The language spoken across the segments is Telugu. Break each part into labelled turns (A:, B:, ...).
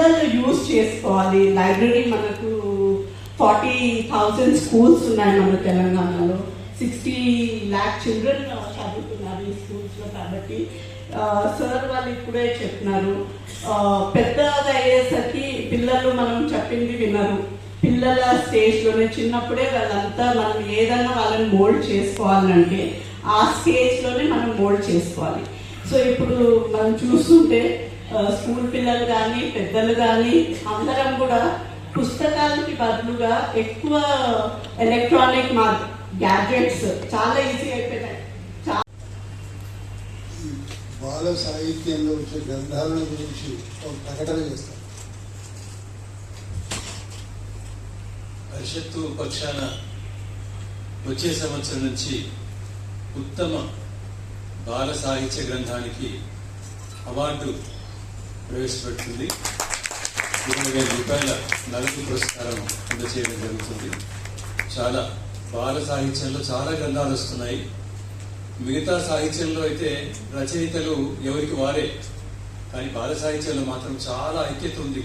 A: పిల్లలు యూజ్ చేసుకోవాలి. లైబ్రరీ మనకు ఫార్టీ థౌజండ్ స్కూల్స్ ఉన్నాయి మన తెలంగాణలో. సిక్స్టీ ల్యాక్ చిల్డ్రన్ చదువుతున్నారు ఈ స్కూల్స్లో కాబట్టి సార్ వాళ్ళు ఇప్పుడే చెప్తున్నారు పెద్దది అయ్యేసరికి పిల్లలు మనం చెప్పింది వినరు. పిల్లల స్టేజ్లోనే చిన్నప్పుడే వాళ్ళంతా మనం ఏదైనా వాళ్ళని మోల్డ్ చేసుకోవాలంటే ఆ స్టేజ్లోనే మనం మోల్డ్ చేసుకోవాలి. సో ఇప్పుడు మనం చూస్తుంటే స్కూల్ పిల్లలు కానీ పెద్దలు కానీ అందరం కూడా పుస్తకాలకి బదులుగా ఎక్కువ ఎలక్ట్రానిక్ మా గ్యాడ్జెట్స్ చాలా ఈజీ అయిపోయినాయి.
B: బాల సాహిత్యంలో వచ్చే గ్రంథాలను గురించి ఒక ప్రకటన చేస్తాం.
C: పరిషత్తు పక్షాన వచ్చే సంవత్సరం నుంచి ఉత్తమ బాల సాహిత్య గ్రంథానికి అవార్డు ప్రవేశపెడుతుంది ఇరవై వేల రూపాయల నగదు పురస్కారం అందజేయడం జరుగుతుంది. చాలా బాల సాహిత్యంలో చాలా గ్రంథాలు వస్తున్నాయి. మిగతా సాహిత్యంలో అయితే రచయితలు ఎవరికి వారే. కానీ బాల సాహిత్యంలో మాత్రం చాలా ఐక్యత ఉంది.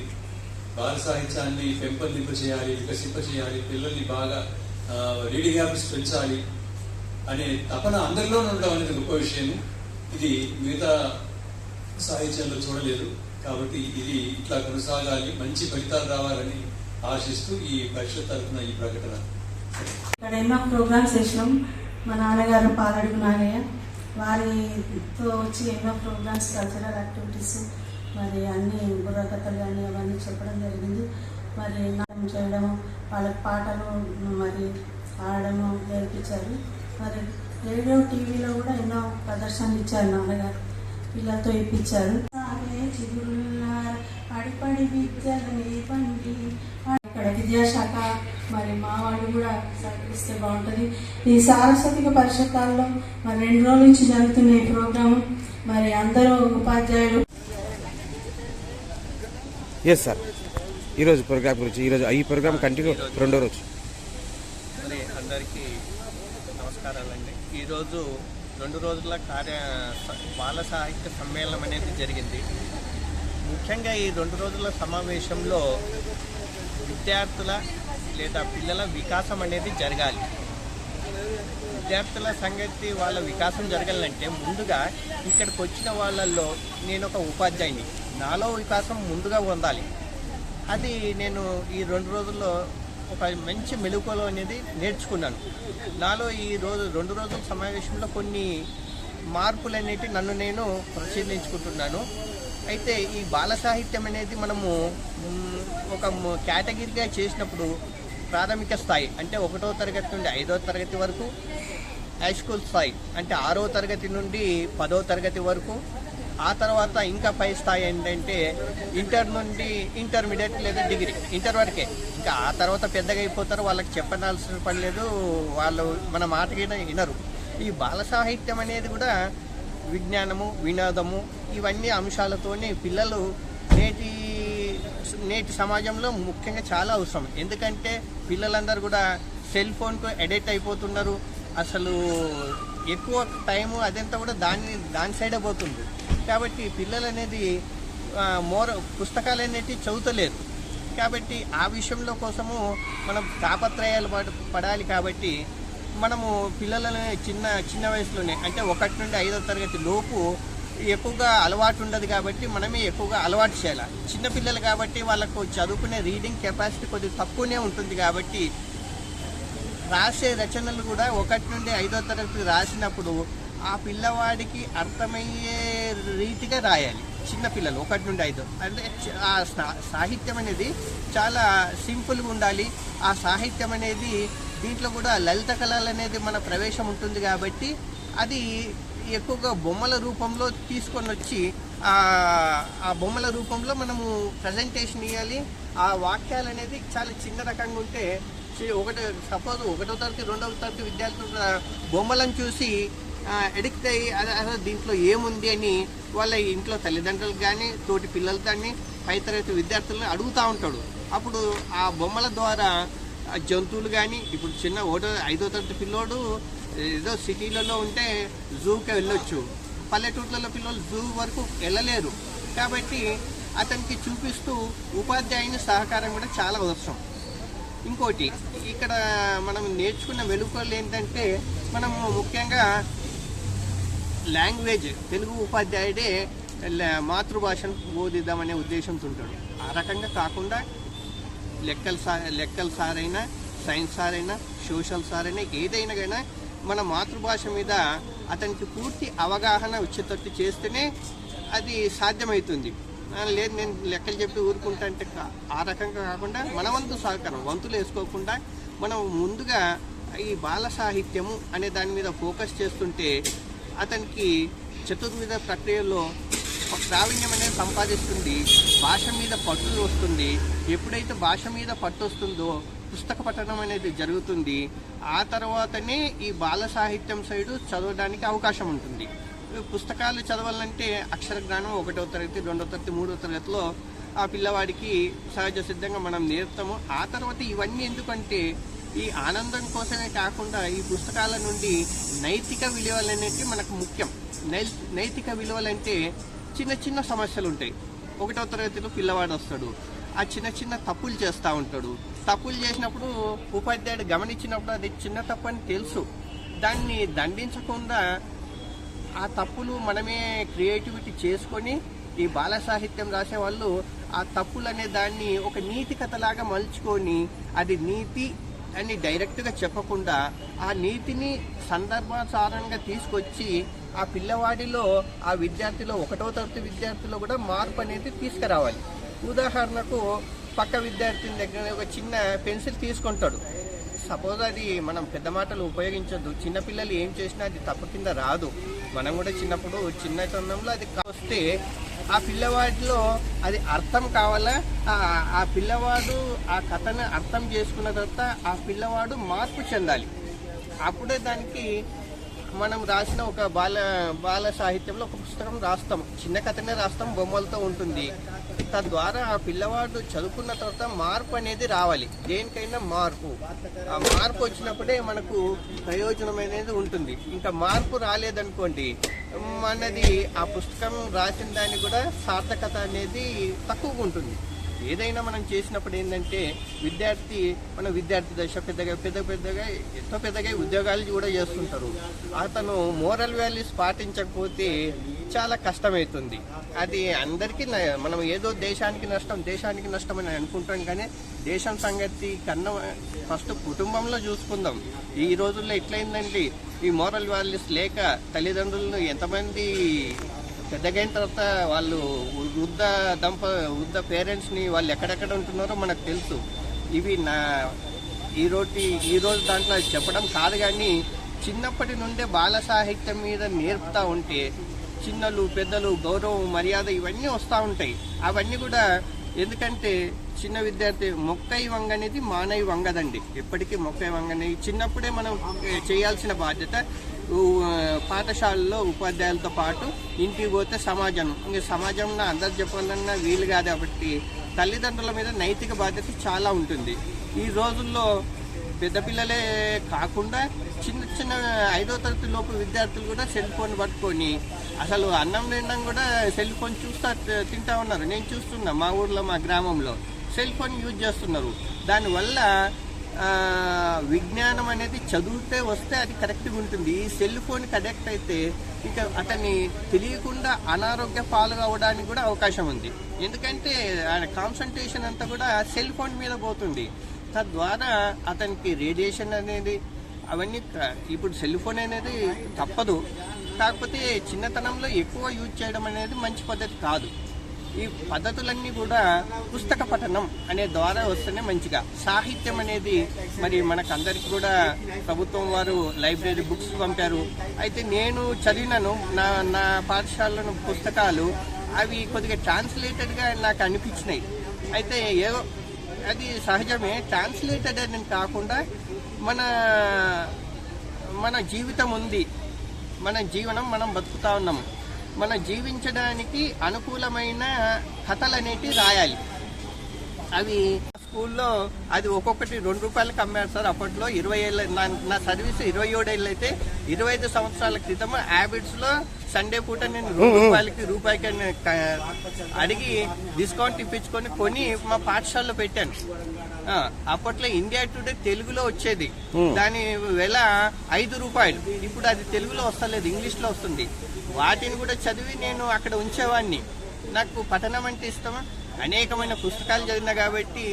C: బాల సాహిత్యాన్ని పెంపొందింప చేయాలి వికసింప చేయాలి పిల్లల్ని బాగా రీడింగ్ హ్యాబిట్స్ పెంచాలి అనే తపన అందరిలోనే ఉండడం అనేది గొప్ప విషయం ఇది మిగతా సాహిత్యంలో చూడలేదు. కాబట్టి ఇది ఇట్లా కొనసాగాలి మంచి ఫలితాలు రావాలని ఆశిస్తూ ఈ పరిషత్ తరఫున ఈ ప్రకటన.
D: ఇక్కడ ఎన్నో ప్రోగ్రామ్స్ చేసినాం. మా నాన్నగారు పాలడుగు నాగయ్య వారితో వచ్చి ఎన్నో ప్రోగ్రామ్స్ కల్చరల్ యాక్టివిటీస్ మరి అన్ని బుర్రకథలు కానీ అవన్నీ చెప్పడం జరిగింది. మరి నాటం చేయడము వాళ్ళకి పాటలు మరి ఆడడము నేర్పించారు. మరి రేడియో టీవీలో కూడా ఎన్నో ప్రదర్శనలు ఇచ్చారు నాన్నగారు. పిల్లలతో ఇప్పించారు. సాగే చిగురులార పడి పడి విద్యలు నేర్పండి ఇక్కడ విద్యాశాఖ మరి మా వాళ్ళు కూడా సహకరిస్తే బాగుంటుంది. ఈ సారస్వతిక పరిషత్తాల్లో మరి రెండు రోజుల నుంచి జరుగుతున్న ఈ ప్రోగ్రాము మరి అందరూ ఉపాధ్యాయులు.
E: ఎస్ సార్ ఈరోజు ప్రోగ్రామ్ గురించి ఈరోజు ఈ ప్రోగ్రామ్ కంటిన్యూ రెండో రోజు.
F: మరి అందరికీ నమస్కారాలండి. ఈరోజు రెండు రోజుల కార్య బాల సాహిత్య సమ్మేళనం అనేది జరిగింది. ముఖ్యంగా ఈ రెండు రోజుల సమావేశంలో విద్యార్థుల లేదా పిల్లల వికాసం అనేది జరగాలి. విద్యార్థుల సంగతి వాళ్ళ వికాసం జరగాలంటే ముందుగా ఇక్కడికి వచ్చిన వాళ్ళల్లో నేను ఒక ఉపాధ్యాయుని. నాలో వికాసం ముందుగా పొందాలి. అది నేను ఈ రెండు రోజుల్లో ఒక మంచి మెలకువలు అనేది నేర్చుకున్నాను. నాలో ఈ రోజు రెండు రోజుల సమావేశంలో కొన్ని మార్పులు అనేవి నన్ను నేను పరిశీలించుకుంటున్నాను. అయితే ఈ బాల సాహిత్యం అనేది మనము ఒక కేటగిరీగా చేసినప్పుడు ప్రాథమిక స్థాయి అంటే ఒకటో తరగతి నుండి ఐదో తరగతి వరకు హై స్కూల్ స్థాయి అంటే ఆరో తరగతి నుండి పదో తరగతి వరకు ఆ తర్వాత ఇంకా పై స్థాయి ఏంటంటే ఇంటర్ నుండి ఇంటర్మీడియట్ లేదా డిగ్రీ ఇంటర్ వరకే. ఇంకా ఆ తర్వాత పెద్దగా అయిపోతారు వాళ్ళకి చెప్పనాల్సిన పని లేదు. వాళ్ళు మన మాట వినరు ఈ బాల సాహిత్యం అనేది కూడా విజ్ఞానము వినోదము ఇవన్నీ అంశాలతోనే పిల్లలు నేటి నేటి సమాజంలో ముఖ్యంగా చాలా అవసరం. ఎందుకంటే పిల్లలందరూ కూడా సెల్ ఫోన్కు అడిక్ట్ అయిపోతున్నారు. అసలు ఎక్కువ టైము అదంతా కూడా దాని దాని సైడే పోతుంది. కాబట్టి పిల్లలు అనేది మోర పుస్తకాలు అనేటివి చదువుతలేరు. కాబట్టి ఆ విషయంలో కోసము మనం తాపత్రయాలు పడ పడాలి కాబట్టి మనము పిల్లలను చిన్న చిన్న వయసులోనే అంటే ఒకటి నుండి ఐదో తరగతి లోపు ఎక్కువగా అలవాటు ఉండదు కాబట్టి మనమే ఎక్కువగా అలవాటు చేయాలి. చిన్నపిల్లలు కాబట్టి వాళ్ళకు చదువుకునే రీడింగ్ కెపాసిటీ కొద్దిగా తక్కువనే ఉంటుంది కాబట్టి రాసే రచనలు కూడా ఒకటి నుండి ఐదో తరగతి రాసినప్పుడు ఆ పిల్లవాడికి అర్థమయ్యే రీతిగా రాయాలి. చిన్నపిల్లలు ఒకటి నుండి ఐదు. అంటే ఆ సా- సాహిత్యం అనేది చాలా సింపుల్గా ఉండాలి. ఆ సాహిత్యం అనేది దీంట్లో కూడా లలిత కళలు అనేది మన ప్రవేశం ఉంటుంది కాబట్టి అది ఎక్కువగా బొమ్మల రూపంలో తీసుకొని వచ్చి ఆ ఆ బొమ్మల రూపంలో మనము ప్రజెంటేషన్ ఇవ్వాలి ఆ వాక్యాలు అనేది చాలా చిన్న రకంగా ఉంటే ఒకటి సపోజ్ ఒకటో తరగతి రెండవ తరగతి విద్యార్థులు బొమ్మలను చూసి ఎడిక్ట్ అయ్యి అసలు దీంట్లో ఏముంది అని వాళ్ళ ఇంట్లో తల్లిదండ్రులకు కానీ తోటి పిల్లలు కానీ పై తరగతి విద్యార్థులను అడుగుతూ ఉంటాడు. అప్పుడు ఆ బొమ్మల ద్వారా జంతువులు కానీ ఇప్పుడు చిన్న ఒకటో ఐదో తరగతి పిల్లోడు ఏదో సిటీలలో ఉంటే జూకి వెళ్ళొచ్చు. పల్లెటూర్లలో పిల్లలు జూ వరకు వెళ్ళలేరు. కాబట్టి అతనికి చూపిస్తూ ఉపాధ్యాయుని సహకారం కూడా చాలా అవసరం. ఇంకోటి ఇక్కడ మనం నేర్చుకున్న వెలుకలు ఏంటంటే మనము ముఖ్యంగా లాంగ్వేజ్ తెలుగు ఉపాధ్యాయుడే మాతృభాషను బోధిద్దామనే ఉద్దేశంతో ఉంటాడు ఆ రకంగా కాకుండా లెక్కల సార్ లెక్కల సార్ అయినా సైన్స్ సార్ అయినా సోషల్ సార్ అయినా ఏదైనా కానీ మన మాతృభాష మీద అతనికి పూర్తి అవగాహన వచ్చేటట్టు చేస్తేనే అది సాధ్యమవుతుంది లేదు నేను లెక్కలు చెప్పి ఊరుకుంటా అంటే ఆ రకంగా కాకుండా మన వంతు సహకారం వంతులు వేసుకోకుండా మనం ముందుగా ఈ బాల సాహిత్యము అనే దాని మీద ఫోకస్ చేస్తుంటే అతనికి చతుర్విధ ప్రక్రియలో ఒక ప్రావీణ్యం అనేది సంపాదిస్తుంది భాష మీద పట్టు వస్తుంది ఎప్పుడైతే భాష మీద పట్టు వస్తుందో పుస్తక పఠనం అనేది జరుగుతుంది. ఆ తర్వాతనే ఈ బాల సాహిత్యం సైడు చదవడానికి అవకాశం ఉంటుంది. పుస్తకాలు చదవాలంటే అక్షర జ్ఞానం ఒకటో తరగతి రెండో తరగతి మూడో తరగతిలో ఆ పిల్లవాడికి సహజ సిద్ధంగా మనం నేర్పుతాము. ఆ తర్వాత ఇవన్నీ ఎందుకంటే ఈ ఆనందం కోసమే కాకుండా ఈ పుస్తకాల నుండి నైతిక విలువలు అనేవి మనకు ముఖ్యం. నై- నైతిక విలువలంటే చిన్న చిన్న సమస్యలు ఉంటాయి ఒకటో తరగతిలో పిల్లవాడు వస్తాడు. ఆ చిన్న చిన్న తప్పులు చేస్తూ ఉంటాడు. తప్పులు చేసినప్పుడు ఉపాధ్యాయుడు గమనించినప్పుడు అది చిన్న తప్పు అని తెలుసు. దాన్ని దండించకుండా ఆ తప్పులు మనమే క్రియేటివిటీ చేసుకొని ఈ బాల సాహిత్యం రాసే వాళ్ళు ఆ తప్పులు అనే దాన్ని ఒక నీతి కథలాగా మలుచుకొని అది నీతి అని డైరెక్ట్గా చెప్పకుండా ఆ నీతిని సందర్భానుసారంగా తీసుకొచ్చి ఆ పిల్లవాడిలో ఆ విద్యార్థిలో ఒకటో తరగతి విద్యార్థిలో కూడా మార్పు అనేది తీసుకురావాలి. ఉదాహరణకు పక్క విద్యార్థిని దగ్గర ఒక చిన్న పెన్సిల్ తీసుకుంటాడు. సపోజ్ అది మనం పెద్ద మాటలు ఉపయోగించొద్దు. చిన్నపిల్లలు ఏం చేసినా అది తప్పు కింద రాదు. మనం కూడా చిన్నప్పుడు చిన్నతనంలో అది వస్తే ఆ పిల్లవాడిలో అది అర్థం కావాలా? ఆ- ఆ పిల్లవాడు ఆ కథను అర్థం చేసుకున్న తర్వాత ఆ పిల్లవాడు మార్పు చెందాలి. అప్పుడే దానికి మనం రాసిన ఒక బాల బాల సాహిత్యంలో ఒక పుస్తకం రాస్తాం. చిన్న కథనే రాస్తాం బొమ్మలతో ఉంటుంది. తద్వారా ఆ పిల్లవాడు చదువుకున్న తర్వాత మార్పు అనేది రావాలి. దేనికైనా మార్పు. ఆ మార్పు వచ్చినప్పుడే మనకు ప్రయోజనం అనేది ఉంటుంది. ఇంకా మార్పు రాలేదనుకోండి మనది ఆ పుస్తకం రాసిన దానికి కూడా సార్థకత అనేది తక్కువగా ఉంటుంది. ఏదైనా మనం చేసినప్పుడు ఏంటంటే విద్యార్థి మన విద్యార్థి దశ పెద్దగా పెద్ద పెద్దగా ఎంతో పెద్దగా ఉద్యోగాలు కూడా చేస్తుంటారు. అతను మోరల్ వాల్యూస్ పాటించకపోతే చాలా కష్టమవుతుంది అది అందరికీ మనం ఏదో దేశానికి నష్టం దేశానికి నష్టం అని అనుకుంటాం కానీ దేశం సంగతి కన్నా ఫస్ట్ కుటుంబంలో చూసుకుందాం. ఈ రోజుల్లో ఎట్లయిందండి? ఈ మోరల్ వాల్యూస్ లేక తల్లిదండ్రులను ఎంతమంది పెద్దగైన తర్వాత వాళ్ళు వృద్ధ దంప వృద్ధ పేరెంట్స్ని వాళ్ళు ఎక్కడెక్కడ ఉంటున్నారో మనకు తెలుసు. ఇవి నా ఈరోజు ఈరోజు ఈ రోజు దాంట్లో చెప్పడం కాదు కానీ చిన్నప్పటి నుండే బాల సాహిత్యం మీద నేర్పుతూ ఉంటే చిన్నలు పెద్దలు గౌరవం మర్యాద ఇవన్నీ వస్తూ ఉంటాయి. అవన్నీ కూడా ఎందుకంటే చిన్న విద్యార్థి మొక్కై వంగ అనేది మానవి వంగదండి. ఎప్పటికీ మొక్కై వంగని చిన్నప్పుడే మనం చేయాల్సిన బాధ్యత. పాఠశాలలో ఉపాధ్యాయులతో పాటు ఇంటికి పోతే సమాజం. ఇంక సమాజంలో అందరు చెప్పాలన్నా వీలు కాదు కాబట్టి తల్లిదండ్రుల మీద నైతిక బాధ్యత చాలా ఉంటుంది. ఈ రోజుల్లో పెద్ద పిల్లలే కాకుండా చిన్న చిన్న ఐదో తరగతి లోపు విద్యార్థులు కూడా సెల్ ఫోన్ పట్టుకొని అసలు అన్నం తినడం కూడా సెల్ ఫోన్ చూస్తా తింటా ఉన్నారు. నేను చూస్తున్నా మా ఊర్లో మా గ్రామంలో సెల్ ఫోన్ యూజ్ చేస్తున్నారు. దానివల్ల విజ్ఞానం అనేది చదివితే వస్తే అది కరెక్ట్గా ఉంటుంది. ఈ సెల్ ఫోన్ కనెక్ట్ అయితే ఇక అతన్ని తెలియకుండా అనారోగ్య పాలు అవ్వడానికి కూడా అవకాశం ఉంది. ఎందుకంటే ఆయన కాన్సన్ట్రేషన్ అంతా కూడా సెల్ ఫోన్ మీద పోతుంది. తద్వారా అతనికి రేడియేషన్ అనేది అవన్నీ ఇప్పుడు సెల్ ఫోన్ అనేది తప్పదు. కాకపోతే చిన్నతనంలో ఎక్కువ యూజ్ చేయడం అనేది మంచి పద్ధతి కాదు. ఈ పద్ధతులన్నీ కూడా పుస్తక పఠనం అనే ద్వారా వస్తేనే మంచిగా. సాహిత్యం అనేది మరి మనకందరికి కూడా ప్రభుత్వం వారు లైబ్రరీ బుక్స్ పంపారు. అయితే నేను చదివినను నా నా పాఠశాలలో పుస్తకాలు అవి కొద్దిగా ట్రాన్స్లేటెడ్గా నాకు అనిపించినాయి. అయితే ఏదో అది సహజమే ట్రాన్స్లేటెడ్ అని కాకుండా మన మన జీవితం ఉంది. మన జీవనం మనం బతుకుతా ఉన్నాం. మనం జీవించడానికి అనుకూలమైన కథలు అనేటివి రాయాలి. అవి స్కూల్లో అది ఒక్కొక్కటి రెండు రూపాయలకి అమ్మారు సార్. అప్పట్లో ఇరవై ఏళ్ళ నా- నా సర్వీస్ ఇరవై ఏడు ఏళ్ళు అయితే ఇరవై ఐదు సంవత్సరాల క్రితం హ్యాబిట్స్లో సండే పూట నేను రెండు రూపాయలకి రూపాయికి అడిగి డిస్కౌంట్ ఇప్పించుకొని కొని మా పాఠశాలలో పెట్టాను. అప్పట్లో ఇండియా టుడే తెలుగులో వచ్చేది. దాని వెల ఐదు రూపాయలు. ఇప్పుడు అది తెలుగులో వస్తలేదు ఇంగ్లీష్లో వస్తుంది. వాటిని కూడా చదివి నేను అక్కడ ఉంచేవాడిని నాకు పఠనం అంటే ఇష్టమా? అనేకమైన పుస్తకాలు చదివినా కాబట్టి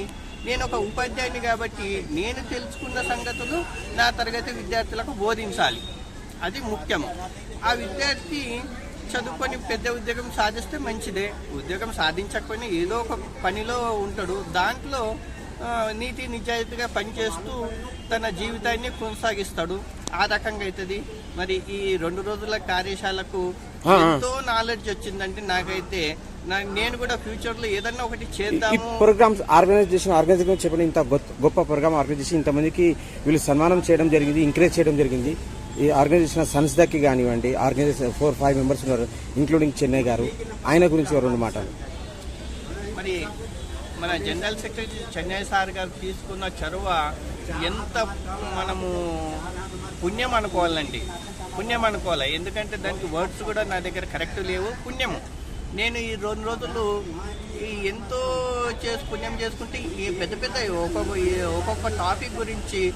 F: నేను ఒక ఉపాధ్యాయుని కాబట్టి నేను తెలుసుకున్న సంగతులు నా తరగతి విద్యార్థులకు బోధించాలి. అది ముఖ్యం ఆ విద్యార్థి చదువుకొని పెద్ద ఉద్యోగం సాధిస్తే మంచిదే. ఉద్యోగం సాధించకపోయినా ఏదో ఒక పనిలో ఉంటాడు. దాంట్లో నీతి నిజాయితీగా పనిచేస్తూ తన జీవితాన్ని కొనసాగిస్తాడు. ఆ రకంగా అవుతుంది. మరి ఈ రెండు రోజుల కార్యశాలకు. ఎంతో నాలెడ్జ్ వచ్చిందంటే నాకైతే నేను కూడా ఫ్యూచర్లో ఏదన్నా ఒకటి
E: ఈ
F: చేద్దాము.
E: ప్రోగ్రామ్స్ ఆర్గనైజ్ చేసిన ఆర్గనైజేషన్ చెప్పండి ఇంత గొప్ప- ప్రోగ్రామ్ ఆర్గనైజ్ చేసి ఇంతమందికి వీళ్ళు సన్మానం చేయడం జరిగింది ఎంకరేజ్ చేయడం జరిగింది. ఈ ఆర్గనైజ్ చేసిన సంస్థకి కానివ్వండి ఆర్గనైజేషన్ ఫోర్ ఫైవ్ మెంబర్స్ ఉన్నారు ఇంక్లూడింగ్ చెన్నై గారు. ఆయన గురించి రెండు మాటలు.
F: మరి మన జనరల్ సెక్రటరీ చెన్నై సార్ గారు తీసుకున్న చొరవ ఎంత మనము పుణ్యం అనుకోవాలండి. పుణ్యం అనుకోవాలి. ఎందుకంటే దానికి వర్డ్స్ కూడా నా దగ్గర కరెక్ట్ లేవు. పుణ్యము. నేను ఈ రెండు రోజులు ఈ ఎంతో చేసి పుణ్యం చేసుకుంటే ఈ పెద్ద పెద్ద ఒక్కొక్క ఒక్కొక్క టాపిక్ గురించి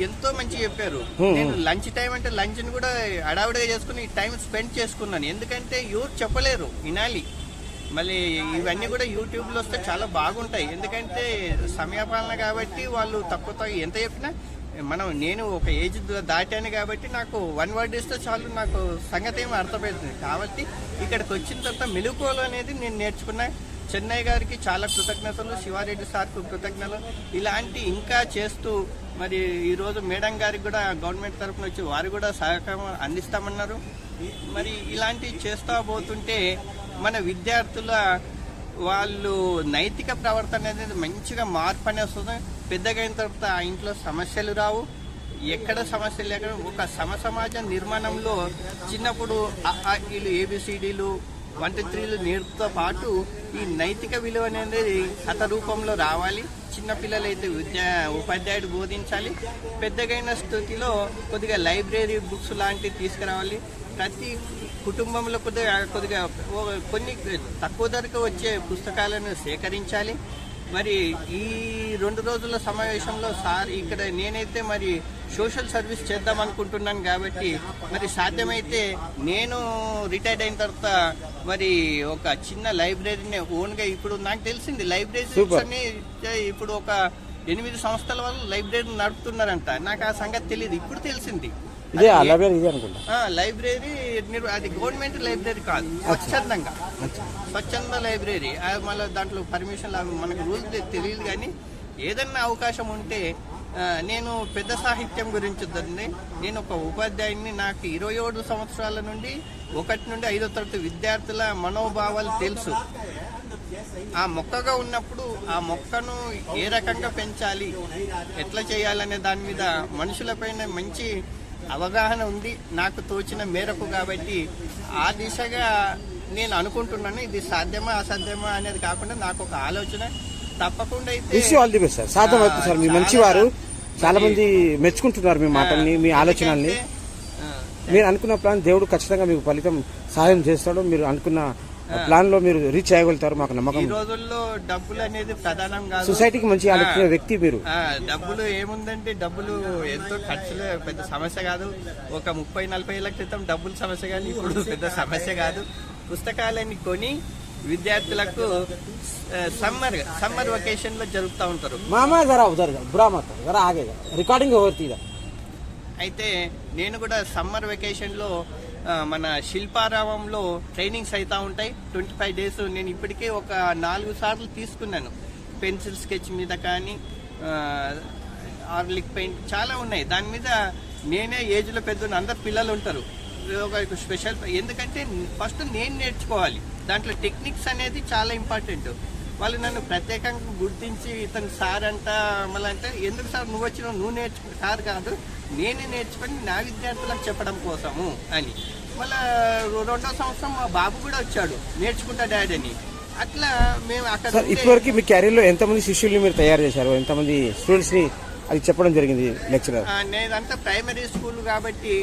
F: ఎంతో మంచి చెప్పారు. నేను లంచ్ టైం అంటే లంచ్ని కూడా అడావిడిగా చేసుకుని టైం స్పెండ్ చేసుకున్నాను. ఎందుకంటే ఎవరు చెప్పలేరు. వినాలి. మళ్ళీ ఇవన్నీ కూడా యూట్యూబ్లో వస్తే చాలా బాగుంటాయి. ఎందుకంటే సమయపాలన కాబట్టి వాళ్ళు తక్కువ ఎంత చెప్పినా మనం నేను ఒక ఏజ్ దాటాను కాబట్టి నాకు వన్ వర్డ్ ఇస్తే చాలు నాకు సంగతి ఏమి అర్థమవుతుంది కాబట్టి ఇక్కడికి వచ్చిన తర్వాత మెలుకోలు అనేది నేను నేర్చుకున్నా. చెన్నై గారికి చాలా కృతజ్ఞతలు శివారెడ్డి సార్కు కృతజ్ఞతలు. ఇలాంటి ఇంకా చేస్తూ మరి ఈరోజు మేడం గారికి కూడా గవర్నమెంట్ తరఫున వచ్చి వారు కూడా సహకారం అందిస్తామన్నారు. మరి ఇలాంటివి చేస్తూ పోతుంటే మన విద్యార్థుల వాళ్ళు నైతిక ప్రవర్తన అనేది మంచిగా మార్పు అనేది వస్తుంది. పెద్దగా అయిన తర్వాత ఆ ఇంట్లో సమస్యలు రావు. ఎక్కడ సమస్యలు లేకుండా ఒక సమసమాజ నిర్మాణంలో చిన్నప్పుడు అఈలు ఏబిసిడీలు వన్ త్రీలు నేర్పుతో పాటు ఈ నైతిక విలువ అనేది కథ రూపంలో రావాలి. చిన్నపిల్లలైతే విద్యా ఉపాధ్యాయుడు బోధించాలి. పెద్దగైన స్థితిలో కొద్దిగా లైబ్రరీ బుక్స్ లాంటివి తీసుకురావాలి. ప్రతి కుటుంబంలో కొద్దిగా కొద్దిగా కొన్ని తక్కువ ధరకు వచ్చే పుస్తకాలను సేకరించాలి. మరి ఈ రెండు రోజుల సమావేశంలో సార్ ఇక్కడ నేనైతే మరి సోషల్ సర్వీస్ చేద్దాం అనుకుంటున్నాను కాబట్టి మరి సాధ్యమైతే నేను రిటైర్డ్ అయిన తర్వాత మరి ఒక చిన్న లైబ్రరీని ఓన్గా ఇప్పుడు నాకు తెలిసింది లైబ్రరీస్. అన్ని ఇప్పుడు ఒక ఎనిమిది సంవత్సరాల వాళ్ళు లైబ్రరీ నడుపుతున్నారంట. నాకు ఆ సంగతి తెలియదు. ఇప్పుడు తెలిసింది.
E: ఇదే లైబ్రరీ ఇదే అనుకుంటా.
F: ఆ, లైబ్రరీ అది గవర్నమెంట్ లైబ్రరీ కాదు. స్వచ్ఛందంగా. స్వచ్ఛంద లైబ్రరీ. మళ్ళీ దాంట్లో పర్మిషన్ మనకు రూల్స్ తెలియదు కానీ ఏదన్నా అవకాశం ఉంటే నేను పెద్ద సాహిత్యం గురించి ఉంది నేను ఒక ఉపాధ్యాయుని నాకు ఇరవై ఏడు సంవత్సరాల నుండి ఒకటి నుండి ఐదో తరగతి విద్యార్థుల మనోభావాలు తెలుసు. ఆ మొక్కగా ఉన్నప్పుడు ఆ మొక్కను ఏ రకంగా పెంచాలి? ఎట్లా చేయాలనే దాని మీద మనుషులపైన మంచి అవగాహన ఉంది నాకు తోచిన మేరకు కాబట్టి ఆ దిశగా నేను అనుకుంటున్నాను ఇది సాధ్యమా అసాధ్యమా అనేది కాకుండా నాకు ఒక ఆలోచన. తప్పకుండా అయితే
E: సార్ సాధ్యం అవుతుంది సార్ మీ మంచి వారు చాలా మంది మెచ్చుకుంటున్నారు మీ మాటల్ని మీ ఆలోచనల్ని. మీరు అనుకున్న ప్లాన్ దేవుడు ఖచ్చితంగా మీకు ఫలితం సహాయం చేస్తాడు. మీరు అనుకున్న ప్లాన్లో మీరు రీచ్ అయ్యగలుగుతారు మాకు
F: ఈ
E: నమ్మకం
F: రోజుల్లో డబ్బులు అనేది ప్రధానం కాదు.
E: సొసైటీకి మంచి ఆలోచించే వ్యక్తి మీరు.
F: డబ్బులు ఏముందంటే డబ్బులు ఎంతో ఖర్చులు పెద్ద సమస్య కాదు. ఒక ముప్పై నలభై ఏళ్ళ క్రితం డబ్బుల సమస్య కానీ ఇప్పుడు పెద్ద సమస్య కాదు. పుస్తకాలని కొని విద్యార్థులకు సమ్మర్ సమ్మర్ వెకేషన్లో జరుపుతూ ఉంటారు.
E: మామా జరా ఉదర్ బురా మాత జరా ఆగే రికార్డింగ్
F: అయితే నేను కూడా సమ్మర్ వెకేషన్లో ఆ, మన శిల్పారామంలో ట్రైనింగ్స్ అవుతూ ఉంటాయి. ట్వంటీ ఫైవ్ డేస్ నేను ఇప్పటికే ఒక నాలుగు సార్లు తీసుకున్నాను. పెన్సిల్ స్కెచ్ మీద కానీ ఆర్లిక్ పెయింట్ చాలా ఉన్నాయి. దాని మీద నేనే ఏజ్లో పెద్ద అందరు పిల్లలు ఉంటారు. ఒక స్పెషల్ ఎందుకంటే ఫస్ట్ నేను నేర్చుకోవాలి. దాంట్లో టెక్నిక్స్ అనేది చాలా ఇంపార్టెంట్ వాళ్ళు నన్ను ప్రత్యేకంగా గుర్తించి ఇతను సార్ అంట మళ్ళీ అంటే ఎందుకు సార్ నువ్వు వచ్చినావు? నువ్వు నేర్చుకో సార్ కాదు. నేనే నేర్చుకొని నా విద్యార్థులకు చెప్పడం కోసము అని. మళ్ళా రెండో సంవత్సరం మా బాబు కూడా వచ్చాడు నేర్చుకుంటా డాడీ అని. అట్లా మేము అక్కడ
E: సార్ ఇప్పటివరకు మీ క్యారియర్లో ఎంతమంది శిష్యుల్ని మీరు తయారు చేశారు? ఎంతమంది స్టూడెంట్స్ని అది చెప్పడం జరిగింది లెక్చరర్?
F: నేనంతా ప్రైమరీ స్కూల్ కాబట్టి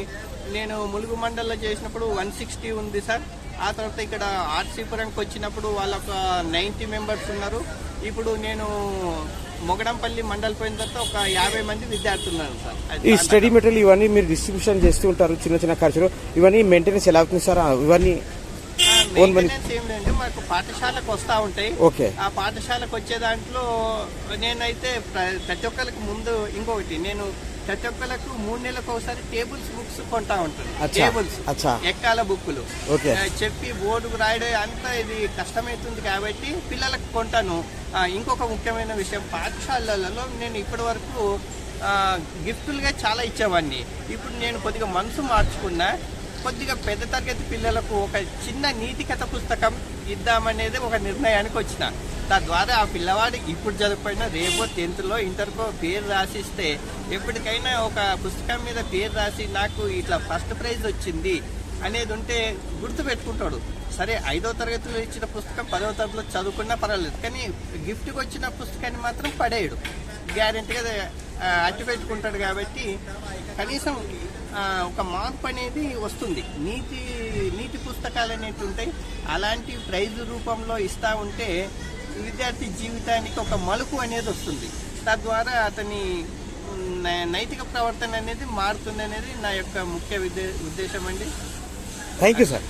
F: నేను ములుగు మండలంలో చేసినప్పుడు వన్ సిక్స్టీ ఉంది సార్. ఆ తర్వాత ఇక్కడ ఆర్సీపురంకి వచ్చినప్పుడు వాళ్ళ ఒక నైంటీ మెంబర్స్ ఉన్నారు. ఇప్పుడు నేను మొగడంపల్లి మండల్ పోయిన తర్వాత ఒక యాభై మంది విద్యార్థులు ఉన్నారు సార్.
E: ఈ స్టడీ మెటీరియల్ ఇవన్నీ మీరు డిస్ట్రిబ్యూషన్ చేస్తూ ఉంటారు చిన్న చిన్న ఖర్చులు. ఇవన్నీ మెయింటెనెన్స్ ఎలా అవుతుంది సార్? ఇవన్నీ ఓన్ మనీ-
F: మాకు పాఠశాలకు వస్తూ ఉంటాయి.
E: ఓకే.
F: ఆ పాఠశాలకు వచ్చే దాంట్లో నేనైతే ప్ర- ప్రతి ఒక్కరికి ముందు ఇంకొకటి నేను ప్రతి ఒక్కరికి మూడు నెలలకు ఒకసారి టేబుల్స్ బుక్స్ కొంటా
E: అచ్చా,
F: టేబుల్స్. ఎక్కాల. ఆ, చెప్పి బోర్డుకు రాయడం అంతా ఇది కష్టమవుతుంది కాబట్టి పిల్లలకు కొంటాను ఇంకొక ముఖ్యమైన విషయం పాఠశాలలలో నేను ఇప్పటి వరకు గిఫ్టులుగా చాలా ఇచ్చేవాడిని ఇప్పుడు నేను కొద్దిగా మనసు మార్చుకున్నా కొద్దిగా పెద్ద తరగతి పిల్లలకు ఒక చిన్న నీతి కథ పుస్తకం ఇద్దామనేది ఒక నిర్ణయానికి వచ్చిన. తద్వారా ఆ పిల్లవాడు ఇప్పుడు చదువుకున్న రేపో టెన్త్లో ఇంటర్కో పేరు రాసిస్తే ఎప్పటికైనా ఒక పుస్తకం మీద పేరు రాసి నాకు ఇట్లా ఫస్ట్ ప్రైజ్ వచ్చింది అనేది ఉంటే గుర్తు పెట్టుకుంటాడు. సరే ఐదో తరగతిలో ఇచ్చిన పుస్తకం పదవ తరగతిలో చదువుకున్నా పర్వాలేదు. కానీ గిఫ్ట్కి వచ్చిన పుస్తకాన్ని మాత్రం పడేయడు. గ్యారెంటీగా అట్టి పెట్టుకుంటాడు కాబట్టి కనీసం ఒక మార్పు అనేది వస్తుంది. నీతి నీతి పుస్తకాలు అనేవి ఉంటాయి. అలాంటి ప్రైజ్ రూపంలో ఇస్తూ ఉంటే విద్యార్థి జీవితానికి ఒక మలుపు అనేది వస్తుంది. తద్వారా అతని నైతిక ప్రవర్తన అనేది మారుతుంది అనేది నా యొక్క ముఖ్య ఉద్దే- ఉద్దేశం అండి.
E: Thank you sir.